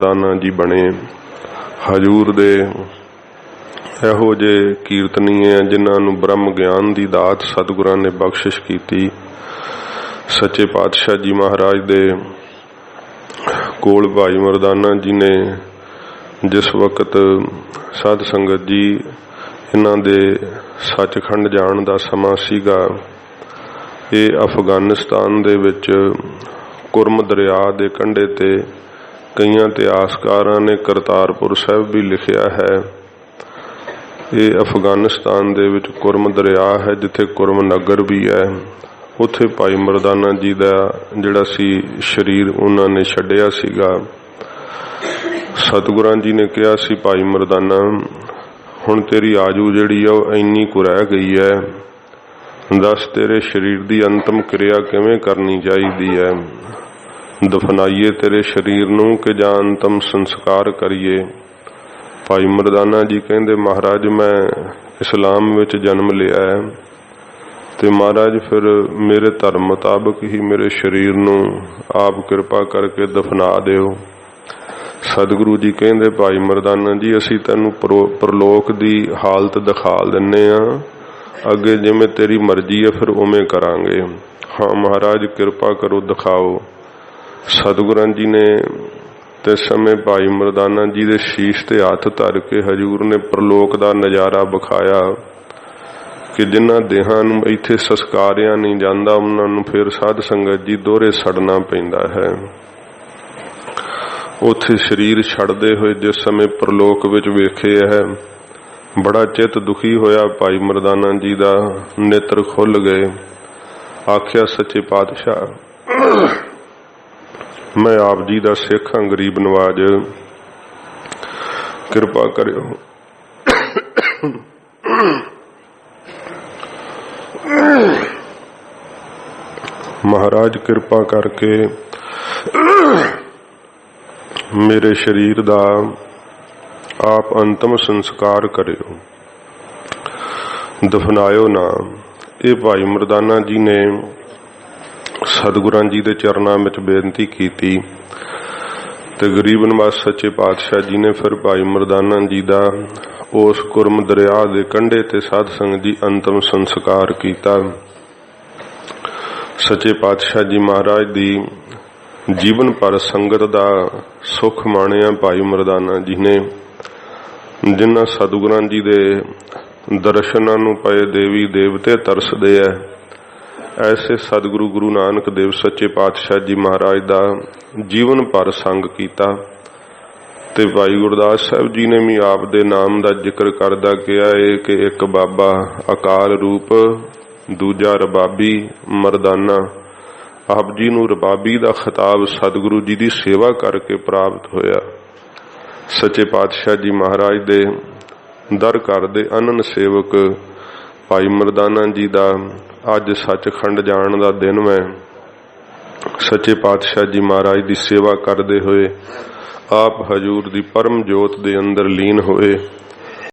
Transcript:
ਦਾਨਾ ਜੀ ਬਣੇ, ਹਜੂਰ ਦੇ। ਇਹੋ ਜਿਹੇ ਕੀਰਤਨੀਏ ਜਿਨ੍ਹਾਂ ਨੂੰ ਬ੍ਰਹਮ ਗਿਆਨ ਦੀ ਦਾਤ ਸਤਿਗੁਰਾਂ ਨੇ ਬਖਸ਼ਿਸ਼ ਕੀਤੀ। ਸੱਚੇ ਪਾਤਸ਼ਾਹ ਜੀ ਮਹਾਰਾਜ ਦੇ ਕੋਲ ਭਾਈ ਮਰਦਾਨਾ ਜੀ ਨੇ ਜਿਸ ਵਕਤ ਸਾਧ ਸੰਗਤ ਜੀ ਇਹਨਾਂ ਦੇ ਸੱਚਖੰਡ ਜਾਣ ਦਾ ਸਮਾਂ ਸੀਗਾ, ਇਹ ਅਫਗਾਨਿਸਤਾਨ ਦੇ ਵਿੱਚ ਕੁਰਮ ਦਰਿਆ ਦੇ ਕੰਢੇ ਤੇ ਕਈਆਂ ਇਤਿਹਾਸਕਾਰਾਂ ਨੇ ਕਰਤਾਰਪੁਰ ਸਾਹਿਬ ਵੀ ਲਿਖਿਆ ਹੈ। ਇਹ ਅਫਗਾਨਿਸਤਾਨ ਦੇ ਵਿੱਚ ਕੁਰਮ ਦਰਿਆ ਹੈ, ਜਿੱਥੇ ਕੁਰਮ ਨਗਰ ਵੀ ਹੈ। ਉੱਥੇ ਭਾਈ ਮਰਦਾਨਾ ਜੀ ਦਾ ਜਿਹੜਾ ਸੀ ਸਰੀਰ, ਉਹਨਾਂ ਨੇ ਛੱਡਿਆ ਸੀਗਾ। ਸਤਿਗੁਰਾਂ ਜੀ ਨੇ ਕਿਹਾ ਸੀ, ਭਾਈ ਮਰਦਾਨਾ, ਹੁਣ ਤੇਰੀ ਆਜੂ ਜਿਹੜੀ ਆ, ਉਹ ਇੰਨੀ ਕੁ ਰਹਿ ਗਈ ਹੈ। ਦੱਸ ਤੇਰੇ ਸਰੀਰ ਦੀ ਅੰਤਮ ਕਿਰਿਆ ਕਿਵੇਂ ਕਰਨੀ ਚਾਹੀਦੀ ਹੈ? ਦਫਨਾਈਏ ਤੇਰੇ ਸਰੀਰ ਨੂੰ ਕਿ ਜਾਂ ਅੰਤਮ ਸੰਸਕਾਰ ਕਰੀਏ। ਭਾਈ ਮਰਦਾਨਾ ਜੀ ਕਹਿੰਦੇ, ਮਹਾਰਾਜ, ਮੈਂ ਇਸਲਾਮ ਵਿੱਚ ਜਨਮ ਲਿਆ ਹੈ ਤੇ ਮਹਾਰਾਜ, ਫਿਰ ਮੇਰੇ ਧਰਮ ਮੁਤਾਬਕ ਹੀ ਮੇਰੇ ਸਰੀਰ ਨੂੰ ਆਪ ਕਿਰਪਾ ਕਰਕੇ ਦਫਨਾ ਦਿਓ। ਸਤਿਗੁਰੂ ਜੀ ਕਹਿੰਦੇ, ਭਾਈ ਮਰਦਾਨਾ ਜੀ, ਅਸੀਂ ਤੈਨੂੰ ਪਰੋ- ਪ੍ਰਲੋਕ ਦੀ ਹਾਲਤ ਦਿਖਾ ਦਿੰਨੇ ਆ। ਅੱਗੇ ਜਿਵੇਂ ਤੇਰੀ ਮਰਜ਼ੀ ਹੈ, ਫਿਰ ਉਵੇਂ ਕਰਾਂਗੇ। ਹਾਂ, ਮਹਾਰਾਜ, ਕਿਰਪਾ ਕਰੋ, ਦਿਖਾਓ। ਸਤਿਗੁਰਾਂ ਜੀ ਨੇ ਤੇ ਸਮੇਂ ਭਾਈ ਮਰਦਾਨਾ ਜੀ ਦੇ ਸ਼ੀਸ਼ ਤੇ ਹੱਥ ਧਰ ਕੇ ਹਜੂਰ ਨੇ ਪ੍ਰਲੋਕ ਦਾ ਨਜ਼ਾਰਾ ਵਿਖਾਇਆ ਕਿ ਜਿਨ੍ਹਾਂ ਦੇਹਾਂ ਨੂੰ ਇੱਥੇ ਸੰਸਕਾਰਿਆ ਨਹੀਂ ਜਾਂਦਾ, ਉਹਨਾਂ ਨੂੰ ਫਿਰ ਸਾਧ ਸੰਗਤ ਜੀ ਦੋਹਰੇ ਸੜਨਾ ਪੈਂਦਾ ਹੈ। ਉੱਥੇ ਸਰੀਰ ਛੱਡਦੇ ਹੋਏ ਜਿਸ ਸਮੇਂ ਪ੍ਰਲੋਕ ਵਿੱਚ ਵੇਖੇ ਹੈ ਬੜਾ ਚਿੱਤ ਦੁਖੀ ਹੋਇਆ ਭਾਈ ਮਰਦਾਨਾ ਜੀ ਦਾ ਨੇਤਰ ਖੁੱਲ ਗਏ। ਆਖਿਆ, ਸੱਚੇ ਪਾਤਸ਼ਾਹ ਮੈਂ ਆਪ ਜੀ ਦਾ ਸਿੱਖ ਹਾਂ ਗਰੀਬ ਨਵਾਜ ਕਿਰਪਾ ਕਰਿਓ। ਮਹਾਰਾਜ, ਕਿਰਪਾ ਕਰਕੇ ਮੇਰੇ ਸਰੀਰ ਦਾ ਆਪ ਅੰਤਮ ਸੰਸਕਾਰ ਕਰਿਓ। ਦਫਨਾਇਓ ਨਾ। ਇਹ ਭਾਈ ਮਰਦਾਨਾ ਜੀ ਨੇ ਸਤਿਗੁਰਾਂ ਜੀ ਦੇ ਚਰਨਾਂ ਵਿੱਚ ਬੇਨਤੀ ਕੀਤੀ ਤੇ ਗਰੀਬ ਨਵਾਜ ਸੱਚੇ ਪਾਤਸ਼ਾਹ ਜੀ ਨੇ ਫਿਰ ਭਾਈ ਮਰਦਾਨਾ ਜੀ ਦਾ ਉਸ ਕੁਰਮ ਦਰਿਆ ਦੇ ਕੰਢੇ ਤੇ ਸਾਧ ਸੰਗਤ ਜੀ ਅੰਤਮ ਸੰਸਕਾਰ ਕੀਤਾ। ਸੱਚੇ ਪਾਤਸ਼ਾਹ ਜੀ ਮਹਾਰਾਜ ਦੀ ਜੀਵਨ ਭਰ ਸੰਗਤ ਦਾ ਸੁਖ ਮਾਣਿਆ ਭਾਈ ਮਰਦਾਨਾ ਜੀ ਨੇ। ਜਿਨ੍ਹਾਂ ਸਤਿਗੁਰਾਂ ਜੀ ਦੇ ਦਰਸ਼ਨਾਂ ਨੂੰ ਪਏ ਦੇਵੀ ਦੇਵਤੇ ਤਰਸਦੇ ਐ ਐਸੇ ਸਤਿਗੁਰੂ ਗੁਰੂ ਨਾਨਕ ਦੇਵ ਸੱਚੇ ਪਾਤਸ਼ਾਹ ਜੀ ਮਹਾਰਾਜ ਦਾ ਜੀਵਨ ਭਰ ਸੰਗ ਕੀਤਾ ਤੇ ਭਾਈ ਗੁਰਦਾਸ ਸਾਹਿਬ ਜੀ ਨੇ ਵੀ ਆਪ ਦੇ ਨਾਮ ਦਾ ਜ਼ਿਕਰ ਕਰਦਾ ਕਿਹਾ ਏ ਕਿ ਇੱਕ ਬਾਬਾ ਅਕਾਲ ਰੂਪ, ਦੂਜਾ ਰਬਾਬੀ, ਮਰਦਾਨਾ। ਆਪ ਜੀ ਨੂੰ ਰਬਾਬੀ ਦਾ ਖਿਤਾਬ ਸਤਿਗੁਰੂ ਜੀ ਦੀ ਸੇਵਾ ਕਰਕੇ ਪ੍ਰਾਪਤ ਹੋਇਆ। ਸੱਚੇ ਪਾਤਸ਼ਾਹ ਜੀ ਮਹਾਰਾਜ ਦੇ ਦਰ ਘਰ ਦੇ ਅਨਨ ਸੇਵਕ ਭਾਈ ਮਰਦਾਨਾ ਜੀ ਦਾ ਅੱਜ ਸੱਚਖੰਡ ਜਾਣ ਦਾ ਦਿਨ ਹੈ ਸੱਚੇ ਪਾਤਸ਼ਾਹ ਜੀ ਮਹਾਰਾਜ ਦੀ ਸੇਵਾ ਕਰਦੇ ਹੋਏ ਆਪ ਹਜੂਰ ਦੀ ਪਰਮ ਜੋਤ ਦੇ ਅੰਦਰ ਲੀਨ ਹੋਏ।